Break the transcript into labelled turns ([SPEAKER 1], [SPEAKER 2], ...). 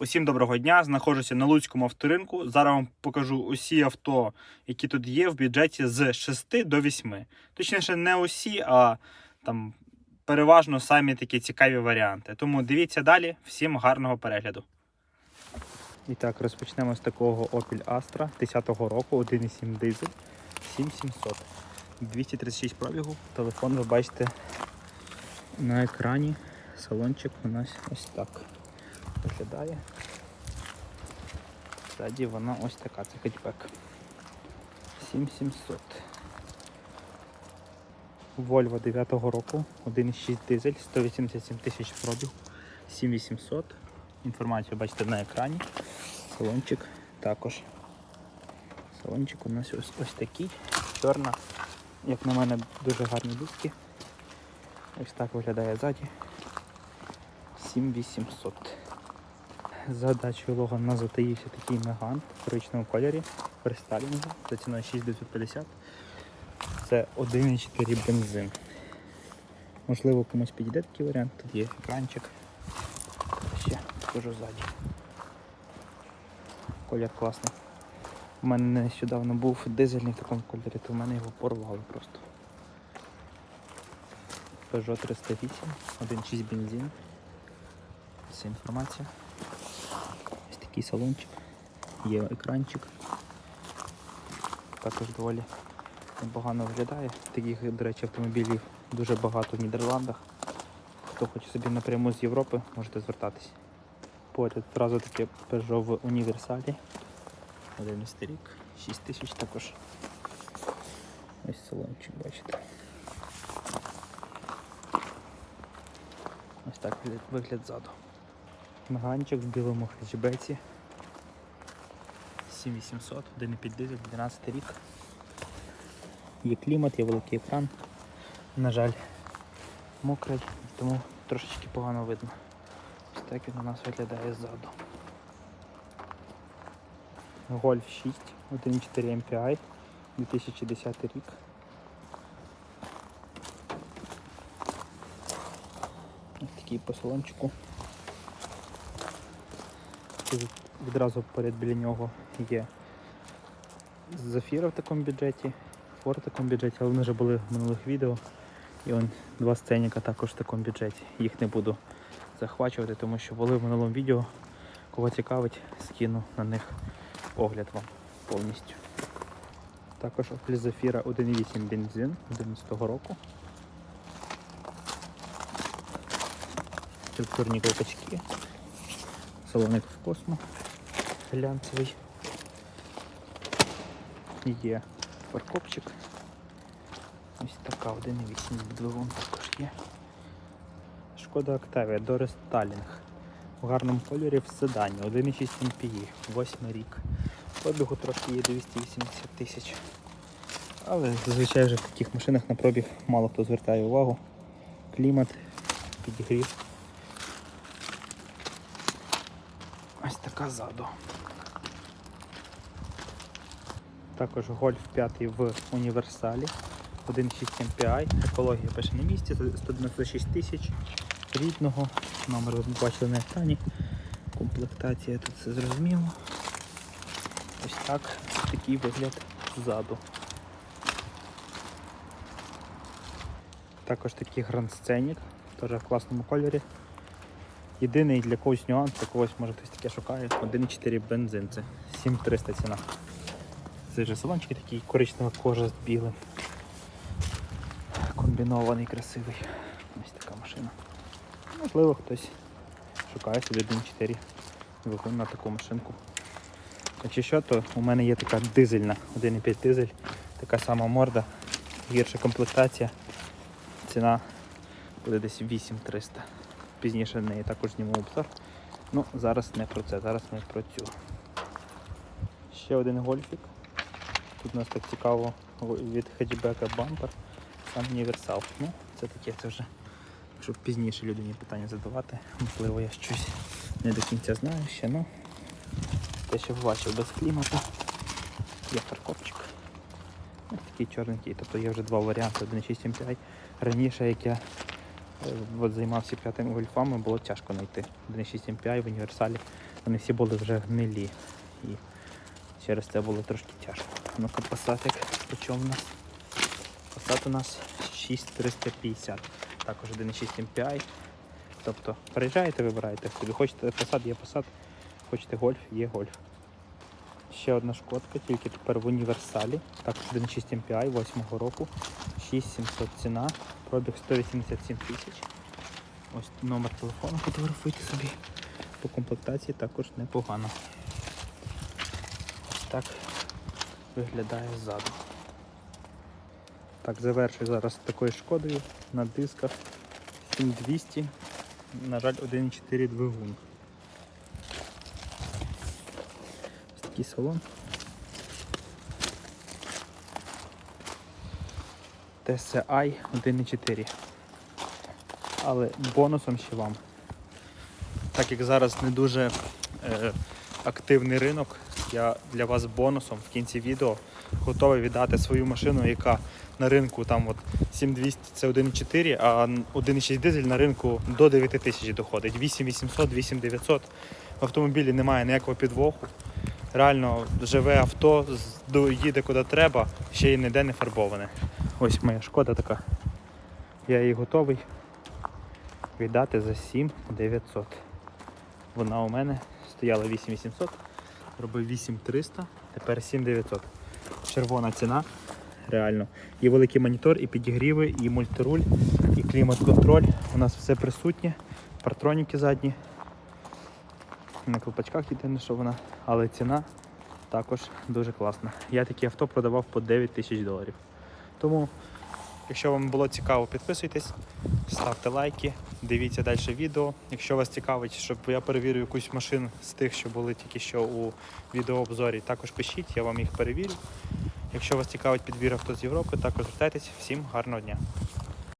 [SPEAKER 1] Усім доброго дня. Знаходжуся на Луцькому авторинку. Зараз вам покажу усі авто, які тут є в бюджеті з 6 до 8. Точніше, не усі, а там переважно самі такі цікаві варіанти. Тому дивіться далі. Всім гарного перегляду. І так, розпочнемо з такого Opel Astra 10-го року, 1,7 дизель, 7700. 236 пробігу. Телефон ви бачите на екрані. Салончик у нас ось так виглядає. Ззаді вона ось така, це хетчбек. 7700. Volvo 9 року, 1,6 дизель, 187 тисяч пробіг, 7800. Інформацію бачите на екрані. Салончик також. Салончик у нас ось, ось такий. Чорна, як на мене, дуже гарні диски. Ось так виглядає ззаді. 7800. За дачою Логан нас затаївся такий меган в коричневому кольорі при Сталінгу за ціною 6950. Це 1,4 бензин. Можливо, комусь підійде такий варіант. Тут є екранчик. Ще покажу ззаді. Колір класний. У мене нещодавно був дизельний в такому кольорі, то в мене його порвало просто. Peugeot 308, 1.6 бензин. Вся інформація. Такий салончик. Є екранчик. Також доволі непогано виглядає. Таких, до речі, автомобілів дуже багато в Нідерландах. Хто хоче собі напряму з Європи, можете звертатись. Поряд одразу таке Peugeot в універсалі. 11 рік, 6 тисяч також. Ось салончик, бачите. Ось так вигляд ззаду. Наганчик в білому хетчбеці. 7800, 1,5 дизель, 12 рік. Є клімат, є великий екран. На жаль, мокрий, тому трошечки погано видно. Ось так він у нас виглядає ззаду. Golf 6, 1,4 MPI, 2010 рік. Ось такий по салончику. Відразу поряд біля нього є Зафіра в такому бюджеті, Форд в такому бюджеті, але вони вже були в минулих відео. І он два сценіка також в такому бюджеті. Їх не буду захвачувати, тому що були в минулому відео. Кого цікавить, скину на них огляд вам повністю. Також Opel Zafira 1.8 бензин 11 року. Структурні колпачки. Салоник в космо. Глянцевий. Є фаркопчик. Ось така 1.8 двигун також є. Шкода Octavia Doris Сталінг. В гарному кольорі в седані. 1.6 MPI, 8 рік. Пробігу трохи є 280 тисяч. Але зазвичай вже в таких машинах на пробіг мало хто звертає увагу. Клімат, підігрів. Ззаду. Також гольф 5 в універсалі. 1.6 MPI. Екологія пише на місці, 196 тисяч рідного. Номер ви бачили на екрані. Комплектація тут все зрозуміло. Ось так, такий вигляд ззаду. Також такий Grand Scenic, теж в класному кольорі. Єдиний для когось нюанс, для когось може хтось таке шукає. 1,4 бензин, це 7300 ціна. Це вже салончики такий коричнева кожа з білим. Комбінований, красивий. Ось така машина. Можливо, хтось шукає собі 1,4 двигун на таку машинку. Якщо що, то у мене є така дизельна, 1,5 дизель, така сама морда, гірша комплектація. Ціна буде десь 8300. Пізніше неї також зніму обзор. Ну, зараз не про це, зараз ми про цю. Ще один гольфік. Тут у нас так цікаво від хетчбека бампер, сам універсал. Ну, це таке, це вже, щоб пізніше людині питання задавати. Можливо, я щось не до кінця знаю ще, ну те, що бачив без клімату. Є фаркопчик. Ось такий чорненький, тобто є вже два варіанти, 1.6 MPI. Раніше, як я займався п'ятими гольфами, було тяжко знайти. 1.6 MPI в універсалі Вони всі були вже гнилі. І через це було трошки тяжко. Ну-ка, Passat як у нас? Passat у нас 6350. Також 1.6 MPI. Тобто приїжджаєте, вибираєте собі. Хочете Passat, є Passat, хочете гольф, є гольф. Ще одна шкодка, тільки тепер в універсалі. Також 1.6 MPI 8 року. 6700 ціна. Пробіг 187 тисяч. Ось номер телефону фотографуйте собі. По комплектації також непогано. Ось так виглядає ззаду. Так, завершую зараз такою шкодою на дисках 7200. На жаль, 1.4 двигун. Такий салон. TSI 1.4. Але бонусом ще вам. Так як зараз не дуже е, активний ринок, я для вас бонусом в кінці відео готовий віддати свою машину, яка на ринку там от 7200 це 1.4, а 1.6 дизель на ринку до 9 тисяч доходить. 8800, 8900. В автомобілі немає ніякого підвоху. Реально живе авто, їде куди треба, ще й ніде не фарбоване. Ось моя шкода така. Я її готовий віддати за 7900. Вона у мене стояла 8800, робив 8300, тепер 7900. Червона ціна, реально. І великий монітор, і підігріви, і мультируль, і клімат-контроль. У нас все присутнє. Партроніки задні. На колпачках єдине, що вона, але ціна також дуже класна. Я такі авто продавав по 9 тисяч доларів. Тому, якщо вам було цікаво, підписуйтесь, ставте лайки, дивіться далі відео. Якщо вас цікавить, щоб я перевірю якусь машину з тих, що були тільки що у відеообзорі, також пишіть, я вам їх перевірю. Якщо вас цікавить підбір авто з Європи, також звертайтесь. Всім гарного дня!